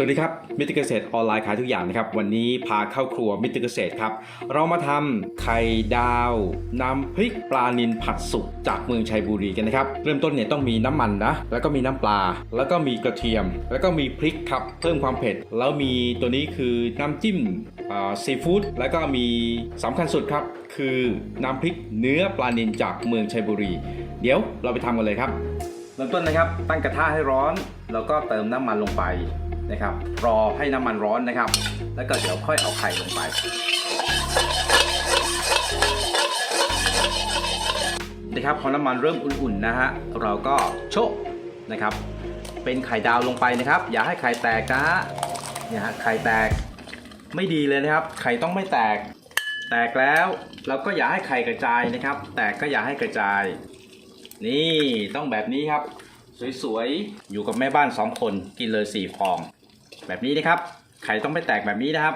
สวัสดีครับมิตรเกษตรออนไลน์ขายทุกอย่างนะครับ วันนี้พาเข้าครัวมิตรเกษตรครับ เรามาทำไข่ดาวน้ำพริกปลานิลผัดสุกจากเมืองชัยบุรีกันนะครับ เริ่มต้นเนี่ยต้องมีน้ำมันนะ แล้วก็มีน้ำปลา แล้วก็มีกระเทียม แล้วก็มีพริกครับเพิ่มความเผ็ด แล้วมีตัวนี้คือน้ำจิ้มซีฟู้ดแล้วก็มีสำคัญสุดครับ คือน้ำพริกเนื้อปลานิลจากเมืองชัยบุรี เดี๋ยวเราไปทำกันเลยครับ เริ่มต้นนะครับตั้งกระทะให้ร้อน แล้วก็เติมน้ำมันลงไป นะครับ รอให้น้ำมันร้อนนะครับ แล้วก็เดี๋ยวค่อยเอาไข่ลงไป นะครับพอน้ำมันเริ่มอุ่นๆนะฮะเราก็โชะนะครับ เป็นไข่ดาวลงไปนะครับ อย่าให้ไข่แตกนะฮะเนี่ยฮะไข่แตกไม่ดีเลยนะครับ ไข่ต้องไม่แตก แตกแล้วเราก็อย่าให้ไข่กระจายนะครับ แตกก็อย่าให้กระจาย นี่ต้องแบบนี้ครับ สวยๆ อยู่กับแม่บ้าน2คนกินเลย4ฟอง แบบนี้นะครับ ไข่ต้องไม่แตกแบบนี้นะครับ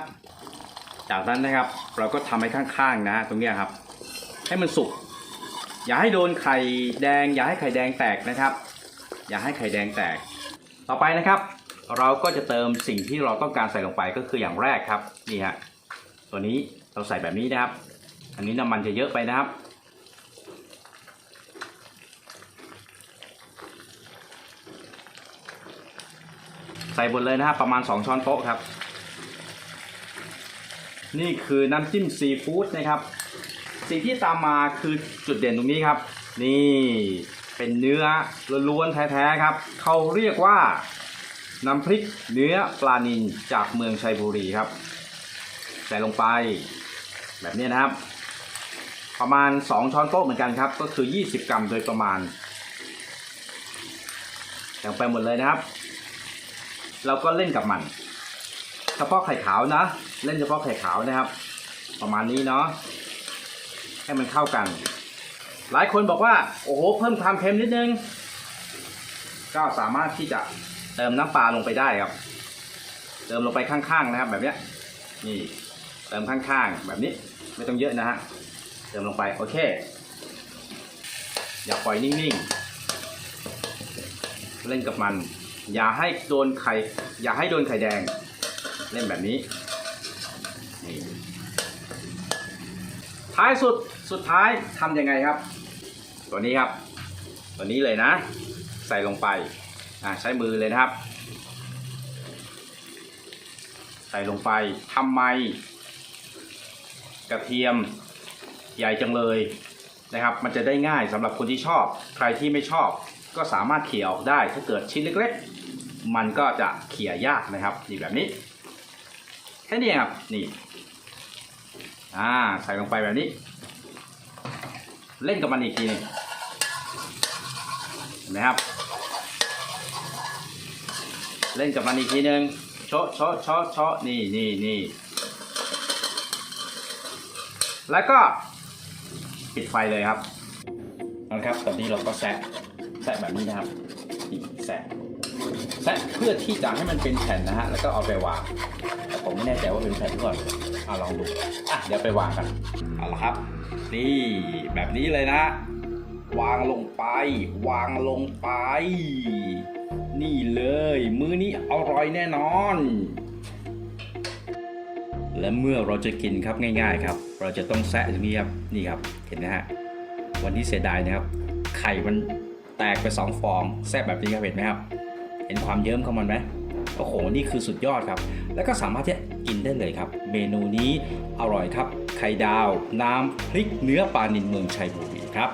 จากนั้นนะครับ เราก็ทำให้ข้างๆนะฮะตรงนี้ครับ ให้มันสุก อย่าให้โดนไข่แดง อย่าให้ไข่แดงแตกนะครับ อย่าให้ไข่แดงแตก ต่อไปนะครับ เราก็จะเติมสิ่งที่เราต้องการใส่ลงไปก็คืออย่างแรกครับนี่ฮะตัวนี้เราใส่แบบนี้นะครับ อันนี้น้ำมันจะเยอะไปนะครับ ใส่บนเลยนะครับประมาณ 2 ช้อนโต๊ะครับ นี่คือน้ำจิ้มซีฟู้ดนะครับ สิ่งที่ตามมาคือจุดเด่นตรงนี้ครับ นี่เป็นเนื้อล้วนๆแท้ๆครับ เขาเรียกว่าน้ำพริกเนื้อปลานิลจากเมืองชัยบุรีครับ ใส่ลงไปแบบนี้นะครับ ประมาณ 2 ช้อนโต๊ะเหมือนกันครับ ก็คือ 20 กรัมโดยประมาณใส่ลงไปหมดเลยนะครับ เราก็เล่นกับมัน เฉพาะไข่ขาวนะ เล่นเฉพาะไข่ขาวนะครับ ประมาณนี้เนาะให้มันเข้ากัน หลายคนบอกว่า โอ้โหเพิ่มความเค็มนิดนึง ก็สามารถที่จะเติมน้ำปลาลงไปได้ครับ เติมลงไปข้างๆนะครับ แบบนี้นี่เติมข้างๆแบบนี้ไม่ต้องเยอะนะฮะเติมลงไปโอเค อย่าปล่อยนิ่งๆ เล่นกับมัน อย่าให้โดนไข่ อย่าให้โดนไข่แดง เล่นแบบนี้นี่ท้ายสุดสุดท้ายทำยังไงครับ ตัวนี้ครับ ตัวนี้เลยนะ ใส่ลงไปอ่าใช้มือเลยนะครับ ใส่ลงไปทำไม กระเทียมใหญ่จังเลยนะครับ มันจะได้ง่ายสำหรับคนที่ชอบ ใครที่ไม่ชอบก็สามารถเขี่ยออกได้ถ้าเกิดชิ้นเล็กๆ มันก็จะเขี่ยยากนะครับนี่แบบนี้ แค่นี้ครับนี่อ่าใส่ลงไปแบบนี้ เล่นกับมันอีกทีนึงเห็นไหมครับ เล่นกับมันอีกทีหนึงโชะโชะโชะโชะนี่นี่นี่แล้วก็ปิดไฟเลยครับเอาละครับตอนนี้เราก็แซะแซะแบบนี้นะครับนี่แซะ แซะเพื่อที่จะให้มันเป็นแผ่นนะฮะ แล้วก็เอาไปวางแต่ผมไม่แน่ใจว่าเป็นแผ่นหรือเปล่าอะลองดูอะเดี๋ยวไปวางกันเอาละครับ นี่แบบนี้เลยนะ วางลงไป วางลงไป นี่เลย มื้อนี้อร่อยแน่นอน และเมื่อเราจะกินครับง่ายๆครับ เราจะต้องแซะตรงนี้ครับนี่ครับเห็นนะฮะวันนี้เสียดายนะครับ ไข่มันแตกไปสองฟองแซะแบบนี้ครับเห็นไหมครับ เห็นความเยิ้มของมันไหมโอ้โห นี่คือสุดยอดครับ แล้วก็สามารถที่จะกินได้เลยครับ เมนูนี้อร่อยครับ ไข่ดาว น้ำพริกเนื้อปลานินเมืองชัยบุรีครับ